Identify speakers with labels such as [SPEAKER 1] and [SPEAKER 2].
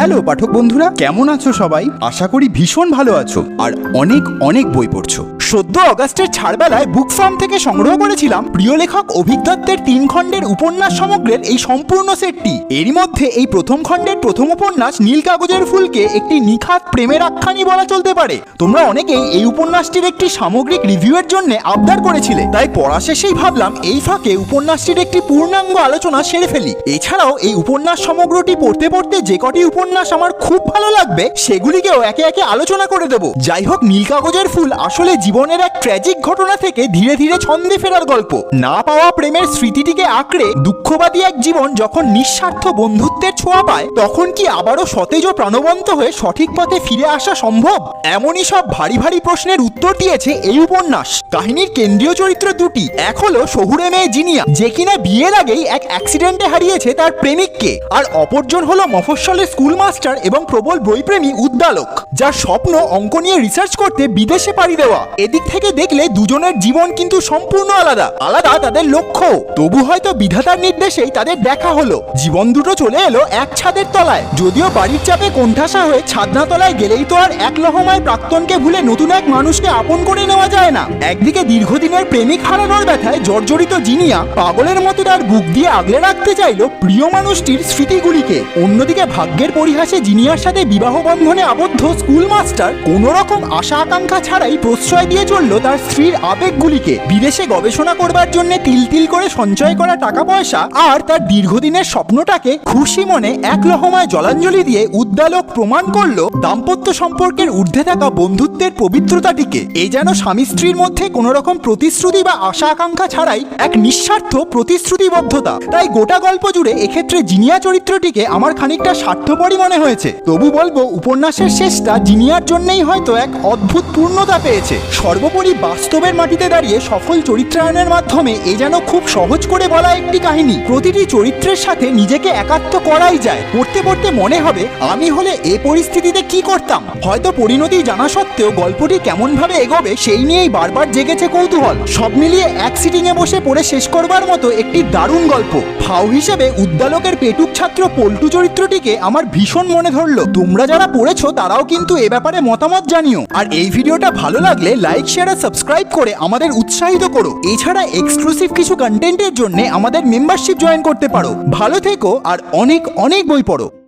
[SPEAKER 1] Hello, পাঠক বন্ধুরা, কেমন আছো সবাই? আশা করি ভীষণ ভালো আছো, আর অনেক অনেক বই পড়ছো। সদ্য অগাস্টের ছাড়বেলায় বুক ফার্ম থেকে সংগ্রহ করেছিলাম প্রিয় লেখক অভিক দত্তের তিন খণ্ডের উপন্যাস সমগ্রের এই সম্পূর্ণ সেটটি। এরই মধ্যে এই প্রথম খণ্ডের প্রথম উপন্যাস নীল কাগজের ফুলকে একটি নিখাত প্রেমের আখ্যানই বলা চলতে পারে। তোমরা অনেকেই এই উপন্যাসটির একটি সামগ্রিক রিভিউয়ের জন্য আবদার করেছিলে। তাই পড়া শেষেই ভাবলাম এই ফাঁকে উপন্যাসটির একটি পূর্ণাঙ্গ আলোচনা সেরে ফেলি। এছাড়াও এই উপন্যাস সমগ্রটি পড়তে পড়তে যে কটি উপন্যাস আমার খুব ভালো লাগবে, সেগুলিকেও একে একে আলোচনা করে দেব। যাই হোক নীল কাগজের ফুল আসলে জীবনের এক ট্র্যাজিক ঘটনা থেকে ধীরে ধীরে ছন্দে ফেরার গল্প। না পাওয়া প্রেমের স্মৃতিটিকে আঁকড়ে দুঃখবাদী এক জীবন যখন নিঃস্বার্থ বন্ধুত্বের ছোঁয়া পায়, তখন কি আবারও সতেজ ও প্রাণবন্ত হয়ে সঠিক পথে ফিরে আসা সম্ভব? এমনই সব ভারী ভারী প্রশ্নের উত্তর দিয়েছে এই উপন্যাস। কাহিনীর কেন্দ্রীয় চরিত্র দুটি, এক হলো শহুরে মেয়ে জিনিয়া, যে কিনা বিয়ের আগেই এক অ্যাক্সিডেন্টে হারিয়েছে তার প্রেমিককে, আর অপরজন হলো মফস্বলের স্কুল মাস্টার এবং প্রবল বইপ্রেমী উদ্দালক যার স্বপ্ন অঙ্ক নিয়ে রিসার্চ করতে বিদেশে পাড়ি দেওয়া। এদিক থেকে দেখলে দুজনের জীবন কিন্তু সম্পূর্ণ আলাদা। আলাদা তাদের লক্ষ্য। তবু হয়তো বিধাতার নির্দেশেই তাদের দেখা হলো। জীবন দুটো চলে এলো এক ছাদের তলায়। যদিও বাড়ির চাপে কোণঠাসা হয়ে ছাদনা তলায় গেলেই তো আর এক লহমায় প্রাক্তনকে ভুলে নতুন এক মানুষকে আপন করে নেওয়া যায় না। একদিকে দীর্ঘদিনের প্রেমিক হারানোর ব্যথায় জর্জরিত জিনিয়া পাগলের মতো তার বুক দিয়ে আগলে রাখতে চাইলো প্রিয় মানুষটির স্মৃতিগুলিকে। অন্যদিকে ভাগ্যের পরিহাসে জিনিয়ার সাথে বিবাহ বন্ধনে আবদ্ধ স্কুল মাস্টার কোন রকম আশা আকাঙ্ক্ষা ছাড়াই প্রশ্রয় দিয়ে চলল তার স্ত্রীর আবেগগুলিকে। বিদেশে গবেষণা করবার জন্য তিল তিল করে সঞ্চয় করা টাকা পয়সা আর তার দীর্ঘদিনের স্বপ্নটাকে খুশি মনে এক লহমায় জলাঞ্জলি দিয়ে উদ্দালক প্রমাণ করল দাম্পত্য সম্পর্কের ঊর্ধ্বে থাকা বন্ধুত্বের পবিত্রতাটিকে। এ যেন স্বামী স্ত্রীর মধ্যে কোন রকম প্রতিশ্রুতি বা আশা আকাঙ্ক্ষা ছাড়াই এক নিঃস্বার্থ প্রতিশ্রুতিবদ্ধতা। তাই গোটা গল্প জুড়ে এক্ষেত্রে জিনিয়া চরিত্রটিকে আমার খানিকটা স্বার্থপরই মনে হয়েছে। তবু বলব, উপন্যাসের শেষটা জিনিয়ার জন্যই হয়তো এক অদ্ভুত পূর্ণতা পেয়েছে। সর্বোপরি বাস্তবের মাটিতে দাঁড়িয়ে সফল চরিত্রায়নের মাধ্যমে এ যেন খুব সহজ করে বলা একটি কাহিনী। প্রতিটি চরিত্রের সাথে নিজেকে একাত্ম করাই যায়। পড়তে পড়তে মনে হবে, আমি হলে এ পরিস্থিতিতে কি করতাম? হয়তো পরিণতি জানা সত্ত্বেও গল্পটি কেমনভাবে এগোবে সেই নিয়েই বারবার জেগেছে কৌতূহল। সব মিলিয়ে এক সিটিংয়ে বসে পড়ে শেষ করবার মতো একটি দারুণ গল্প। ফাউ হিসেবে উদ্দালকের পেটুক ছাত্র পল্টু চরিত্রটিকে আমার ভীষণ মনে ধরলো। তোমরা যারা পড়েছো তারাও কিন্তু এ ব্যাপারে মতামত জানিও। আর এই ভিডিওটা ভালো লাগলে লাইক, শেয়ার আর সাবস্ক্রাইব করে আমাদের উৎসাহিত করো। এছাড়া এক্সক্লুসিভ কিছু কন্টেন্টের জন্য আমাদের মেম্বারশিপ জয়েন করতে পারো। ভালো থেকো আর অনেক অনেক বই পড়ো।